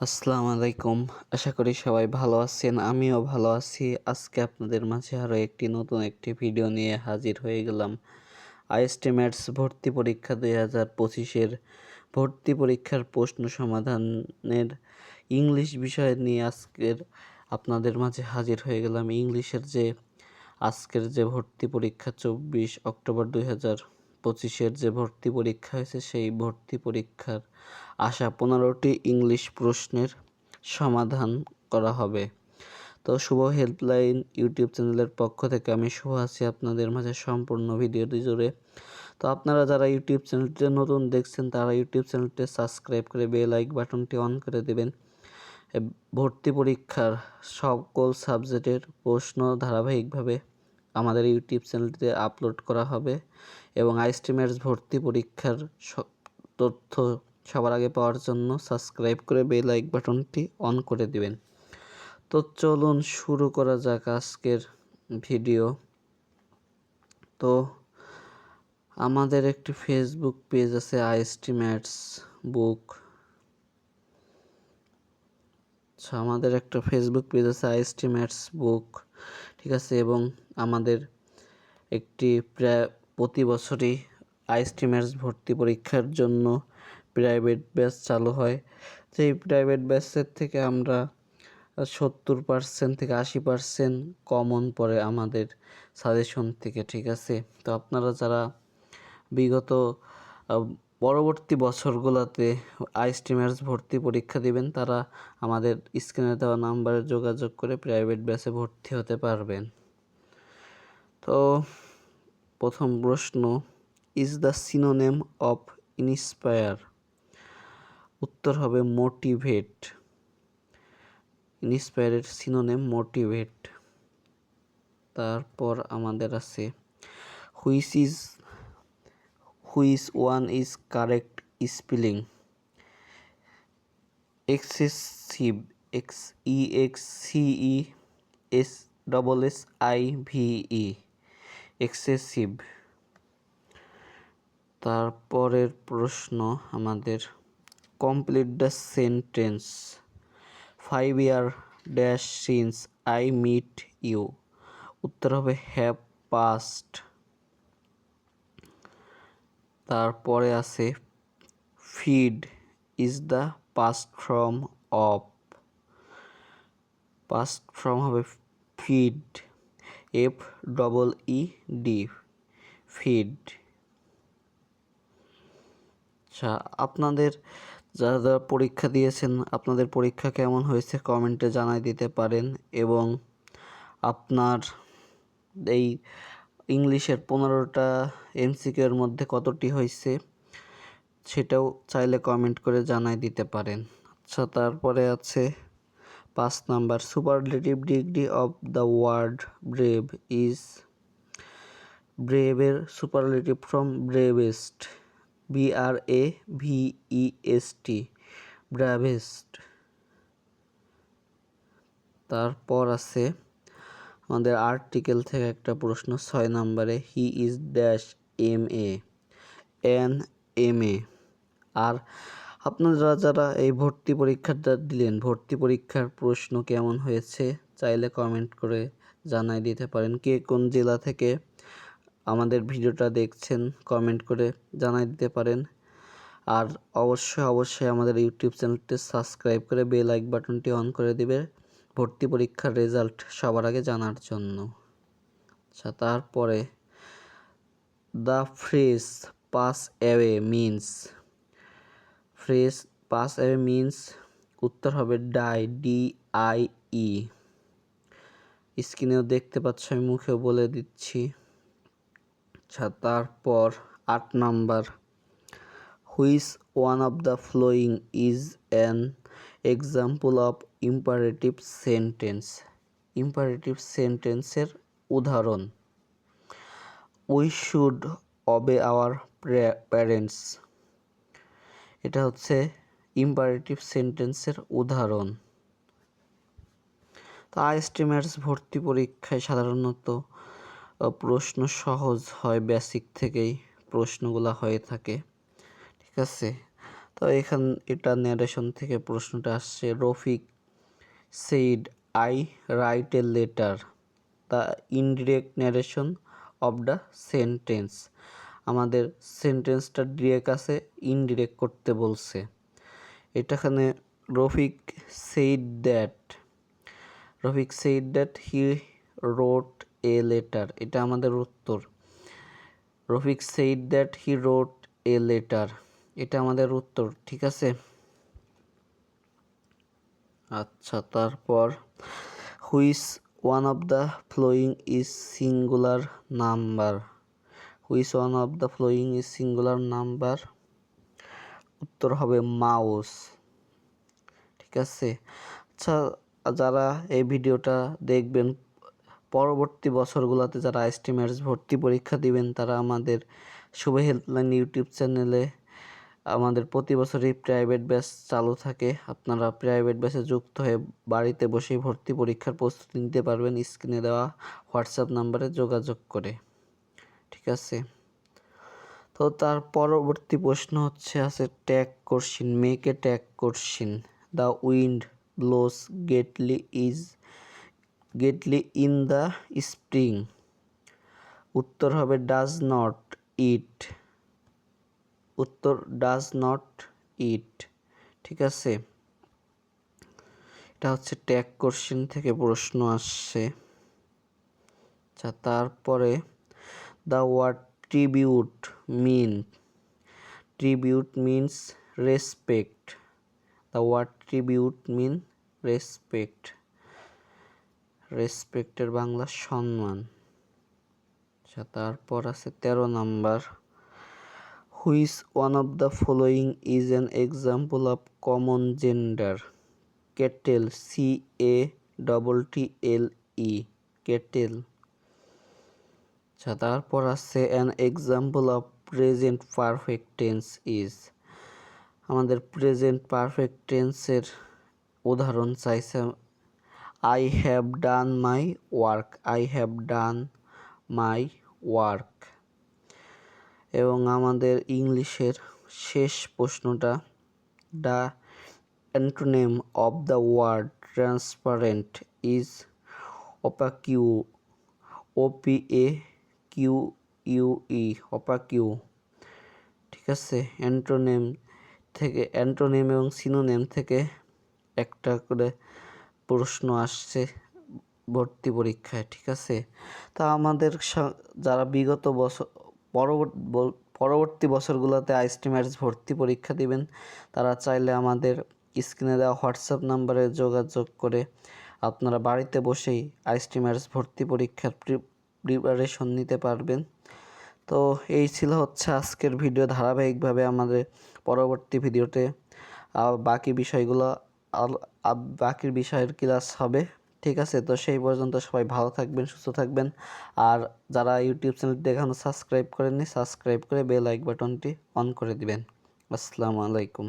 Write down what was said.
আসসালামু আলাইকুম। আশা করি সবাই ভালো আছেন, আমিও ভালো আছি। আজকে আপনাদের মাঝে আরও একটি নতুন একটি ভিডিও নিয়ে হাজির হয়ে গেলাম। আইএসটিমেটস ভর্তি পরীক্ষা দুই হাজার পঁচিশের ভর্তি পরীক্ষার প্রশ্ন সমাধানের ইংলিশ বিষয় নিয়ে আজকের আপনাদের মাঝে হাজির হয়ে গেলাম। ইংলিশের যে আজকের যে ভর্তি পরীক্ষা চব্বিশ অক্টোবর দুই হাজার পঁচিশের যে ভর্তি পরীক্ষা হয়েছে, সেই ভর্তি পরীক্ষার আসা পনেরোটি ইংলিশ প্রশ্নের সমাধান করা হবে। তো শুভ হেল্পলাইন ইউটিউব চ্যানেলের পক্ষ থেকে আমি শুভ আছি আপনাদের মাঝে সম্পূর্ণ ভিডিওটি জুড়ে। তো আপনারা যারা ইউটিউব চ্যানেলটি নতুন দেখছেন, তারা ইউটিউব চ্যানেলটি সাবস্ক্রাইব করে বেল লাইক বাটনটি অন করে দেবেন। ভর্তি পরীক্ষার সকল সাবজেক্টের প্রশ্ন ধারাবাহিকভাবে আমাদের ইউটিউব চ্যানেলটিতে আপলোড করা হবে এবং আইস্টিমেটস ভর্তি পরীক্ষার তথ্য সবার আগে পাওয়ার জন্য সাবস্ক্রাইব করে বেল লাইক বাটনটি অন করে দিবেন। তো চলুন শুরু করা যাক আজকের ভিডিও। তো আমাদের একটি ফেসবুক পেজ আছে আইস্টিমেটস বুক। আচ্ছা আমাদের একটা ফেসবুক পেজ আছে আইস্টিমেটস বুক। ঠিক আছে, এবং আমাদের একটি প্রায় প্রতি বছরই আইস্টিমেটস ভর্তি পরীক্ষার জন্য প্রাইভেট ব্যাচ চালু হয়। সেই প্রাইভেট ব্যাচের থেকে আমরা সত্তর পার্সেন্ট থেকে আশি পার্সেন্ট কমন পড়ে আমাদের সাজেশন থেকে, ঠিক আছে? তো আপনারা যারা বিগত পরবর্তী বছরগুলোতে আইস্টিমার্স ভর্তি পরীক্ষা দিবেন। তারা আমাদের স্ক্রিনে দেওয়া নাম্বারে যোগাযোগ করে প্রাইভেট ব্যাচে ভর্তি হতে পারবেন। তো প্রথম প্রশ্ন is the synonym of inspire উত্তর হবে মোটিভেট ইন্সপায়ারের সিনোনেম মোটিভেট তারপর আমাদের আছে which is which one is correct spelling excessive X E X C E S double S I V E excessive তারপরের প্রশ্ন আমাদের complete the sentence five year dash since I meet you উত্তর হবে have past তারপরে আছে feed is the past from of past from হবে feed F double E D feed আচ্ছা আপনাদের যারা যারা পরীক্ষা দিয়েছেন, আপনাদের পরীক্ষা কেমন হয়েছে কমেন্টে জানাই দিতে পারেন এবং আপনার এই ইংলিশের পনেরোটা এমসিকিউর মধ্যে কতটি হয়েছে সেটাও চাইলে কমেন্ট করে জানাই দিতে পারেন। আচ্ছা তারপরে আছে পাঁচ number superlative degree of the word brave is ব্রেভের superlative from bravest B R A V E S T bravest তারপর আছে আমাদের আর্টিকেল থেকে একটা প্রশ্ন, ছয় নম্বরে he is dash M A N M A R আপনারা যারা এই ভর্তি পরীক্ষাটা দিলেন, ভর্তি পরীক্ষার প্রশ্ন কেমন হয়েছে, চাইলে কমেন্ট করে জানাই দিতে পারেন। কে কোন জেলা থেকে আমাদের ভিডিওটা দেখছেন কমেন্ট করে জানাই দিতে পারেন। আর অবশ্যই অবশ্যই আমাদের ইউটিউব চ্যানেলটি সাবস্ক্রাইব করে বেল লাইক বাটনটি অন করে দিবে। ভর্তি পরীক্ষার রেজাল্ট সবার আগে জানার জন্য। আচ্ছা তারপরে the phrase pass away means phrase pass away means উত্তর হবে ডাই ডি আই ই স্ক্রিনেও দেখতে পাচ্ছ, আমি মুখেও বলে দিচ্ছি। আচ্ছা তারপর আট number. Which one of the following is an example of imperative sentence imperative সেন্টেন্সের উদাহরণ। We should obey our parents এটা হচ্ছে ইম্পারেটিভ সেন্টেন্সের উদাহরণ। তো আইস্টিমেটস ভর্তি পরীক্ষায় সাধারণত প্রশ্ন সহজ হয় বেসিক থেকেই প্রশ্নগুলো হয়ে থাকে। ঠিক আছে? তো এখান, এটা ন্যারেশন থেকে প্রশ্নটা আসছে, Rafiq said I write a letter the indirect narration of the sentence আমাদের সেন্টেন্সটা ডিরেক্ট আছে ইনডিরেক্ট করতে বলছে। এটাখানে Rafiq said that Rafiq said that he wrote a letter এটা আমাদের উত্তর। Rafiq said that he wrote a letter এটা আমাদের উত্তর, ঠিক আছে? আচ্ছা তারপর which one of the following is singular number which one of the following is singular number উত্তর হবে মাউস ঠিক আছে? আচ্ছা যারা এই ভিডিওটা দেখবেন, পরবর্তী বছরগুলোতে যারা এস্টিমেটস ভর্তি পরীক্ষা দিবেন, তারা আমাদের শুভ হেল্পলাইন ইউটিউব চ্যানেলে আমাদের প্রতি বছরই প্রাইভেট ব্যাচ চালু থাকে। আপনারা প্রাইভেট ব্যাচে যুক্ত হয়ে বাড়িতে বসেই ভর্তি পরীক্ষার প্রস্তুতি নিতে পারবেন। স্ক্রিনে দেওয়া হোয়াটসঅ্যাপ নাম্বারে যোগাযোগ করে। ঠিক আছে? তো তার পরবর্তী প্রশ্ন হচ্ছে, আছে tag question make tag question the wind blows gently is gently in the spring উত্তর হবে ডাজ নট ইট উত্তর ডাজ নট ইট। ঠিক আছে? এটা হচ্ছে ট্যাগ কোশ্চেন থেকে প্রশ্ন আসছে। আচ্ছা তারপরে the word tribute mean tribute means respect the word tribute mean respect রেসপেক্টের Bangla সম্মান। আচ্ছা তারপর আছে তেরো number. Which one of the following is an example of common gender. Kettle C A double T L E kettle আচ্ছা তারপর আছে an example of present perfect tense is আমাদের present perfect টেন্সের উদাহরণ চাইছে I have done my work I have done my work এবং আমাদের ইংলিশের শেষ প্রশ্নটা the antonym of the word transparent is opaque O P A Q U E opaque ঠিক আছে? অ্যান্টোনেম থেকে অ্যান্টোনেম এবং সিনোনেম থেকে একটা করে প্রশ্ন আসছে ভর্তি পরীক্ষায়, ঠিক আছে? তা আমাদের যারা বিগত বছর পরবর্তী বছরগুলোতে আইস্টিমার্স ভর্তি পরীক্ষা দিবেন। তারা চাইলে আমাদের স্ক্রিনে দেওয়া হোয়াটসঅ্যাপ নাম্বারে যোগাযোগ করে আপনারা বাড়িতে বসেই আইস্টিমার্স ভর্তি পরীক্ষার প্রিপারেশন নিতে পারবেন। তো এই ছিল হচ্ছে আজকের ভিডিও ধারাবাহিকভাবে আমাদের পরবর্তী ভিডিওতে। বাকি বিষয়গুলো বাকির বিষয়ের ক্লাস হবে। ঠিক আছে? তো সেই পর্যন্ত সবাই ভালো থাকবেন, সুস্থ থাকবেন। আর যারা ইউটিউব চ্যানেলটি দেখানো সাবস্ক্রাইব করেননি, সাবস্ক্রাইব করে বেল লাইক বাটনটি অন করে দিবেন। আসসালামু আলাইকুম।